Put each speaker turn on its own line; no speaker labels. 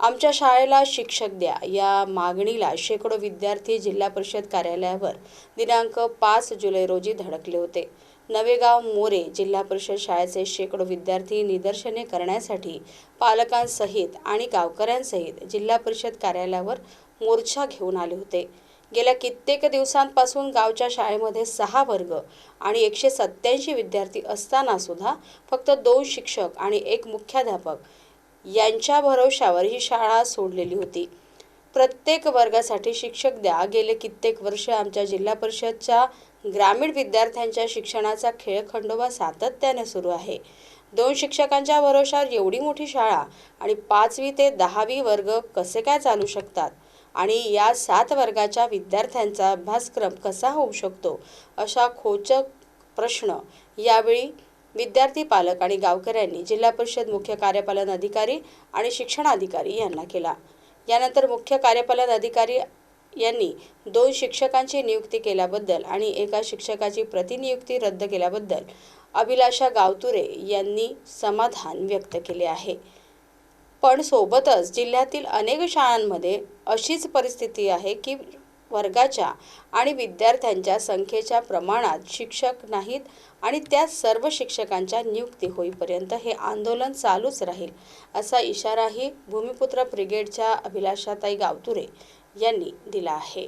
आमच्या शाळेला शिक्षक द्या. या मागणीला शेकडो विद्यार्थी जिल्हा परिषद कार्यालयावर दिनांक पाच जुलै रोजी धडकले होते. नवेगाव मोरे जिल्हा परिषद शाळेचे शेकडो विद्यार्थी निदर्शने करण्यासाठी पालकांसहित आणि गावकऱ्यांसहित जिल्हा परिषद कार्यालयावर मोर्चा घेऊन आले होते. गेल्या कित्येक दिवसांपासून गावच्या शाळेमध्ये सहा वर्ग आणि एकशे सत्याऐंशी विद्यार्थी असताना सुद्धा फक्त दोन शिक्षक आणि एक मुख्याध्यापक यांच्या भरोशावर ही शाळा सोडलेली होती. प्रत्येक वर्गासाठी शिक्षक द्या. गेले कित्येक वर्ष आमच्या जिल्हा परिषदच्या ग्रामीण विद्यार्थ्यांच्या शिक्षणाचा खेळखंडोबा सातत्याने सुरू आहे. दोन शिक्षकांच्या भरोशावर एवढी मोठी शाळा आणि पाचवी ते दहावी वर्ग कसे काय चालू शकतात? आणि या सात वर्गाच्या विद्यार्थ्यांचा अभ्यासक्रम कसा होऊ शकतो? अशा खोचक प्रश्न यावेळी विद्यार्थी पालक आणि गावकऱ्यांनी जिल्हा परिषद मुख्य कार्यपालन अधिकारी आणि शिक्षणाधिकारी यांना केला. यानंतर मुख्य कार्यपालन अधिकारी यांनी दोन शिक्षकांची नियुक्ती केल्याबद्दल आणि एका शिक्षकाची प्रतिनियुक्ती रद्द केल्याबद्दल अभिलाषा गावतुरे यांनी समाधान व्यक्त केले आहे. पण सोबतच जिल्ह्यातील अनेक शाळांमध्ये अशीच परिस्थिती आहे की वर्गाच्या आणि विद्यार्थ्यांच्या संख्येच्या प्रमाणात शिक्षक नाहीत आणि त्या सर्व शिक्षकांच्या नियुक्ती होईपर्यंत हे आंदोलन चालूच राहील असा इशाराही भूमिपुत्र ब्रिगेडच्या अभिलाषाताई गावतुरे यांनी दिला आहे.